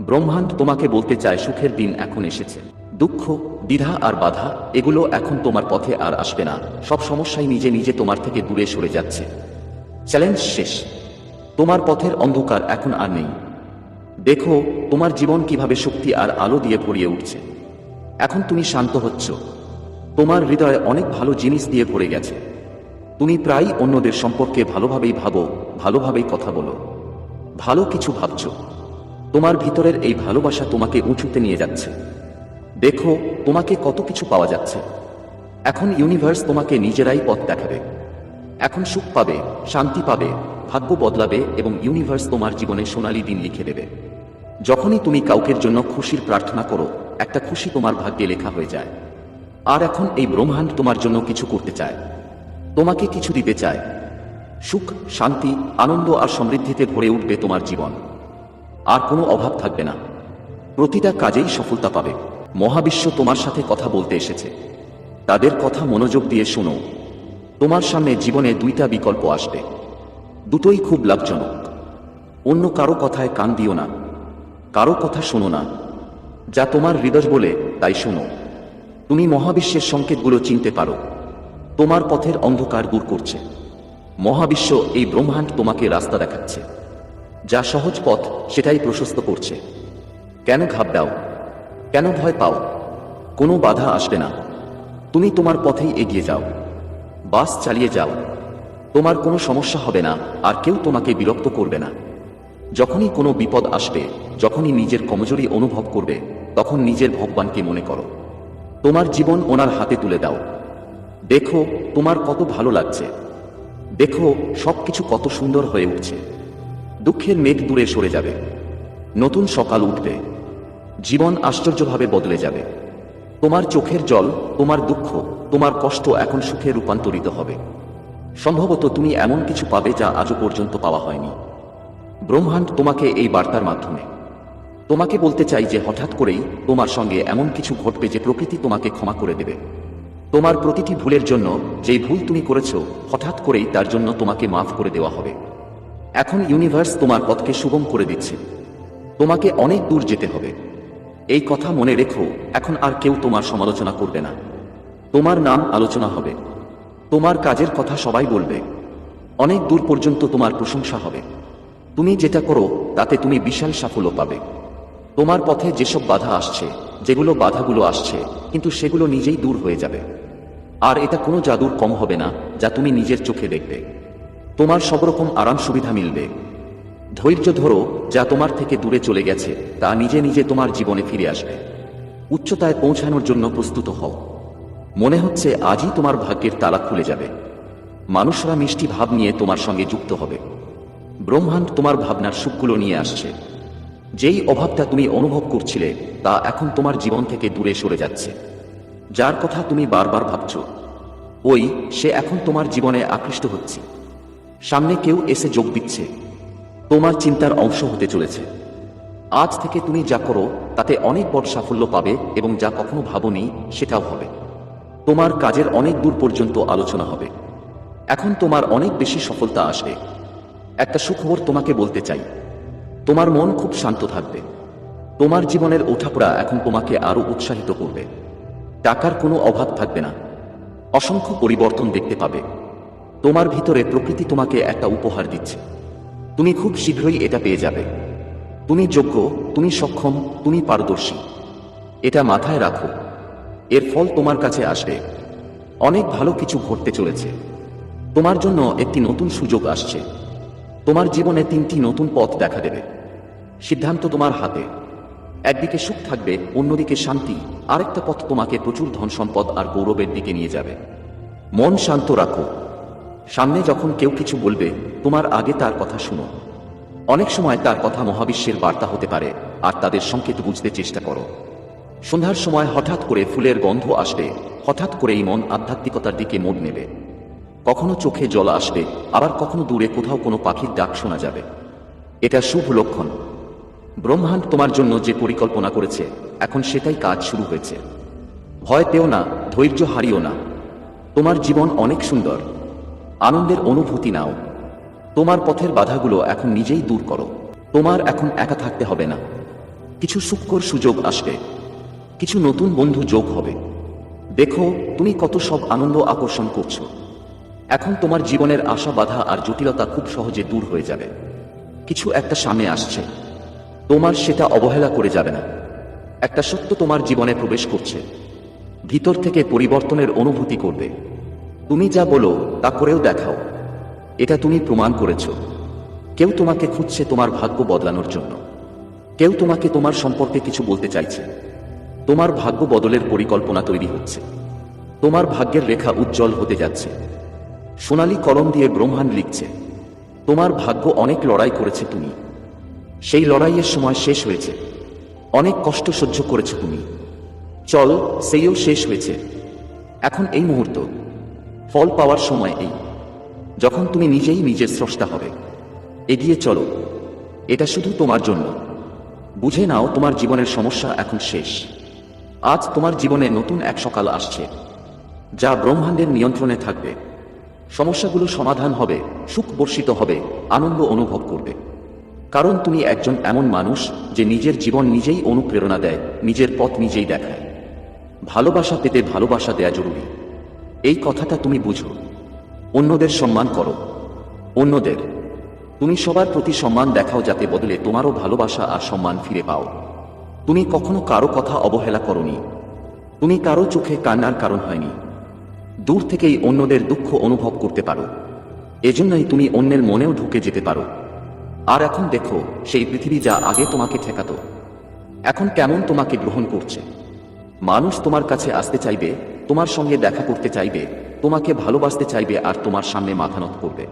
ব্রহ্মাণ্ড তোমাকে বলতে চায়, সুখের দিন এখন এসেছে। দুঃখ, দ্বিধা আর বাধা, এগুলো এখন তোমার পথে আর আসবে না। সব সমস্যাই নিজে নিজে তোমার থেকে দূরে সরে যাচ্ছে। চ্যালেঞ্জ শেষ। তোমার পথের অন্ধকার এখন আর নেই। দেখো, তোমার জীবন কীভাবে শক্তি আর আলো দিয়ে ভরিয়ে উঠছে। এখন তুমি শান্ত হচ্ছ। তোমার হৃদয়ে অনেক ভালো জিনিস দিয়ে ভরে গেছে। তুমি প্রায়ই অন্যদের সম্পর্কে ভালোভাবেই ভাবো, ভালোভাবেই কথা বলো। ভালো কিছু ভাবছ। তোমার ভিতরের এই ভালোবাসা তোমাকে উঁচুতে নিয়ে যাচ্ছে। দেখো, তোমাকে কত কিছু পাওয়া যাচ্ছে। এখন ইউনিভার্স তোমাকে নিজেরাই পথ দেখাবে। এখন সুখ পাবে, শান্তি পাবে, ভাগ্য বদলাবে এবং ইউনিভার্স তোমার জীবনে সোনালী দিন লিখে দেবে। যখনই তুমি কাউকের জন্য খুশির প্রার্থনা করো, একটা খুশি তোমার ভাগ্যে লেখা হয়ে যায়। আর এখন এই ব্রহ্মাণ্ড তোমার জন্য কিছু করতে চায়। তোমাকে কিছু দিতে চায়। সুখ, শান্তি, আনন্দ আর সমৃদ্ধিতে ভরে উঠবে তোমার জীবন। আর কোনো অভাব থাকবে না। প্রতিটা কাজেই সফলতা পাবে। মহাবিশ্ব তোমার সাথে কথা বলতে এসেছে। তাদের কথা মনোযোগ দিয়ে শোনো। তোমার সামনে জীবনে দুইটা বিকল্প আসবে। দুটোই খুব লাভজনক। অন্য কারও কথায় কান দিও না। কারও কথা শোনো না। যা তোমার হৃদয় বলে, তাই শোনো। তুমি মহাবিশ্বের সংকেতগুলো চিনতে পারো। তোমার পথের অন্ধকার দূর করছে। মহাবিশ্ব এই ব্রহ্মাণ্ড তোমাকে রাস্তা দেখাচ্ছে। যা সহজ পথ সেটাই প্রশস্ত করছে। কেন ঘাবড়াও? কেন ভয় পাও? কোনো বাধা আসবে না। তুমি তোমার পথেই এগিয়ে যাও। বাস চালিয়ে যাও। তোমার কোনো সমস্যা হবে না, আর কেউ তোমাকে বিরক্ত করবে না। যখনই কোনো বিপদ আসবে, যখনই নিজের কমজোরি অনুভব করবে, তখন নিজের ভগবানকে মনে করো। তোমার জীবন ওনার হাতে তুলে দাও। দেখো তোমার কত ভালো লাগছে। দেখো সবকিছু কত সুন্দর হয়ে উঠছে। দুঃখের মেঘ দূরে সরে যাবে। নতুন সকাল উঠবে। জীবন আশ্চর্যভাবে বদলে যাবে। তোমার চোখের জল, তোমার দুঃখ, তোমার কষ্ট এখন সুখে রূপান্তরিত হবে। সম্ভবত তুমি এমন কিছু পাবে যা আজও পর্যন্ত পাওয়া হয়নি। ব্রহ্মাণ্ড তোমাকে এই বার্তার মাধ্যমে। তোমাকে বলতে চাই যে হঠাৎ করেই তোমার সঙ্গে এমন কিছু ঘটবে যে প্রকৃতি তোমাকে ক্ষমা করে দেবে। তোমার প্রতিটি ভুলের জন্য যেই ভুল তুমি করেছ, হঠাৎ করেই তার জন্য তোমাকে মাফ করে দেওয়া হবে। এখন ইউনিভার্স তোমার পথকে সুগম করে দিচ্ছে। তোমাকে অনেক দূর যেতে হবে। এই কথা মনে রেখো, এখন আর কেউ তোমার সমালোচনা করবে না। তোমার নাম আলোচনা হবে। তোমার কাজের কথা সবাই বলবে। অনেক দূর পর্যন্ত তোমার প্রশংসা হবে। তুমি যেটা করো, তাতে তুমি বিশাল সাফল্য পাবে। তোমার পথে যেসব বাধা আসছে, যেগুলো বাধাগুলো আসছে, কিন্তু সেগুলো নিজেই দূর হয়ে যাবে। আর এটা কোনো জাদুর কম হবে না, যা তুমি নিজের চোখে দেখবে। তোমার সব রকম আরাম সুবিধা মিলবে। ধৈর্য ধরো, যা তোমার থেকে দূরে চলে গেছে, তা নিজে নিজে তোমার জীবনে ফিরে আসবে। উচ্চতায় পৌঁছানোর জন্য প্রস্তুত হও। মনে হচ্ছে আজই তোমার ভাগ্যের তালা খুলে যাবে। মানুষরা মিষ্টি ভাব নিয়ে তোমার সঙ্গে যুক্ত হবে। ব্রহ্মাণ্ড তোমার ভাবনার সুখগুলো নিয়ে আসছে। যেই অভাবটা তুমি অনুভব করছিলে, তা এখন তোমার জীবন থেকে দূরে সরে যাচ্ছে। যার কথা তুমি বারবার ভাবছ, ওই সে এখন তোমার জীবনে আকৃষ্ট হচ্ছে। সামনে কেউ এসে যোগ দিচ্ছে। তোমার চিন্তার অংশ হতে চলেছে। আজ থেকে তুমি যা করো, তাতে অনেক বড় সাফল্য পাবে এবং যা কখনো ভাবনি, সেটাও হবে। তোমার কাজের অনেক দূর পর্যন্ত আলোচনা হবে। এখন তোমার অনেক বেশি সফলতা আসবে। একটা সুখবর তোমাকে বলতে চাই। তোমার মন খুব শান্ত থাকবে। তোমার জীবনের ওঠাপড়া এখন তোমাকে আরও উৎসাহিত করবে। টাকার কোনো অভাব থাকবে না। অসংখ্য পরিবর্তন দেখতে পাবে। তোমার ভিতরে প্রকৃতি তোমাকে একটা উপহার দিচ্ছে। তুমি খুব শীঘ্রই এটা পেয়ে যাবে। তুমি যোগ্য, তুমি সক্ষম, তুমি পারদর্শী। এটা মাথায় রাখো। এর ফল তোমার কাছে আসবে। অনেক ভালো কিছু ঘটতে চলেছে। তোমার জন্য একটি নতুন সুযোগ আসছে। তোমার জীবনে তিনটি নতুন পথ দেখা দেবে। সিদ্ধান্ত তোমার হাতে। একদিকে সুখ থাকবে, অন্যদিকে শান্তি। আরেকটা পথ তোমাকে প্রচুর ধন সম্পদ আর গৌরবের দিকে নিয়ে যাবে। মন শান্ত রাখো। সামনে যখন কেউ কিছু বলবে, তোমার আগে তার কথা শুনো। অনেক সময় তার কথা মহাবিশ্বের বার্তা হতে পারে, আর তাদের সংকেত বুঝতে চেষ্টা করো। সন্ধ্যার সময় হঠাৎ করে ফুলের গন্ধ আসবে হঠাৎ করেই মন আধ্যাত্মিকতার দিকে মোড় নেবে। কখনো চোখে জল আসবে, আবার কখনো দূরে কোথাও কোনো পাখির ডাক শোনা যাবে। এটা শুভ লক্ষণ। ব্রহ্মাণ্ড তোমার জন্য যে পরিকল্পনা করেছে, এখন সেটাই কাজ শুরু হয়েছে। ভয় পেও না, ধৈর্য হারিও না। তোমার জীবন অনেক সুন্দর। আনন্দের অনুভূতি নাও। তোমার পথের বাধাগুলো এখন নিজেই দূর করো। তোমার এখন একা থাকতে হবে না। কিছু সুক্ষর সুযোগ আসবে। কিছু নতুন বন্ধু যোগ হবে। দেখো, তুমি কত সব আনন্দ আকর্ষণ করছ। এখন তোমার জীবনের আশা, বাধা আর জটিলতা খুব সহজে দূর হয়ে যাবে। কিছু একটা সামনে আসছে। তোমার সেটা অবহেলা করে যাবে না। একটা সত্য তোমার জীবনে প্রবেশ করছে। ভিতর থেকে পরিবর্তনের অনুভূতি করবে। তুমি যা বলো, তা করেও দেখাও। এটা তুমি প্রমাণ করেছ। কেউ তোমাকে খুঁজছে তোমার ভাগ্য বদলানোর জন্য। কেউ তোমাকে তোমার সম্পর্কে কিছু বলতে চাইছে। তোমার ভাগ্য বদলের পরিকল্পনা তৈরি হচ্ছে। তোমার ভাগ্যের রেখা উজ্জ্বল হতে যাচ্ছে। সোনালী কলম দিয়ে ব্রহ্মাণ্ড লিখছে, তোমার ভাগ্য অনেক লড়াই করেছে তুমি। সেই লড়াইয়ের সময় শেষ হয়েছে। অনেক কষ্ট সহ্য করেছ তুমি। চল, সেইও শেষ হয়েছে। এখন এই মুহূর্ত। ফল পাওয়ার সময় এই, যখন তুমি নিজেই নিজের স্রষ্টা হবে। এগিয়ে চলো, এটা শুধু তোমার জন্য। বুঝে নাও তোমার জীবনের সমস্যা এখন শেষ। আজ তোমার জীবনে নতুন এক সকাল আসছে, যা ব্রহ্মাণ্ডের নিয়ন্ত্রণে থাকবে। সমস্যাগুলো সমাধান হবে, সুখ বর্ষিত হবে, আনন্দ অনুভব করবে। কারণ তুমি একজন এমন মানুষ যে নিজের জীবন নিজেই অনুপ্রেরণা দেয়, নিজের পথ নিজেই দেখায়। ভালোবাসা পেতে ভালোবাসা দেয়া জরুরি। এই কথাটা তুমি বুঝো। অন্যদের সম্মান করো। অন্যদের, তুমি সবার প্রতি সম্মান দেখাও যাতে বদলে তোমারও ভালোবাসা আর সম্মান ফিরে পাও। তুমি কখনো কারও কথা অবহেলা করনি। তুমি কারও চোখে কান্নার কারণ হয়নি। দূর থেকেই অন্যদের দুঃখ অনুভব করতে পারো। এজন্যই তুমি অন্যের মনেও ঢুকে যেতে পারো। আর এখন দেখো, সেই পৃথিবী যা আগে তোমাকে ঠেকাতো। এখন কেমন তোমাকে গ্রহণ করছে। মানুষ তোমার কাছে আসতে চাইবে তোমার সঙ্গে দেখা করতে চাইবে, তোমাকে ভালোবাসতে চাইবে আর তোমার সামনে মাথা নত করবে।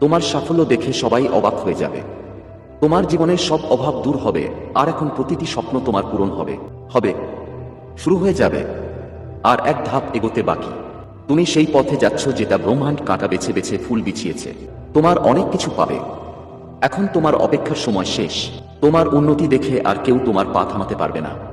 তোমার সাফল্য দেখে সবাই অবাক হয়ে যাবে। তোমার জীবনের সব অভাব দূর হবে, আর এখন প্রতিটি স্বপ্ন তোমার পূরণ হবে। হবে। শুরু হয়ে যাবে। আর এক ধাপ এগোতে বাকি। তুমি সেই পথে যাচ্ছ যেটা ব্রহ্মাণ্ড কাঁটা বেছে বেছে ফুল বিছিয়েছে। তোমার অনেক কিছু পাবে। এখন তোমার অপেক্ষার সময় শেষ। তোমার উন্নতি দেখে আর কেউ তোমার পা থামাতে পারবে না।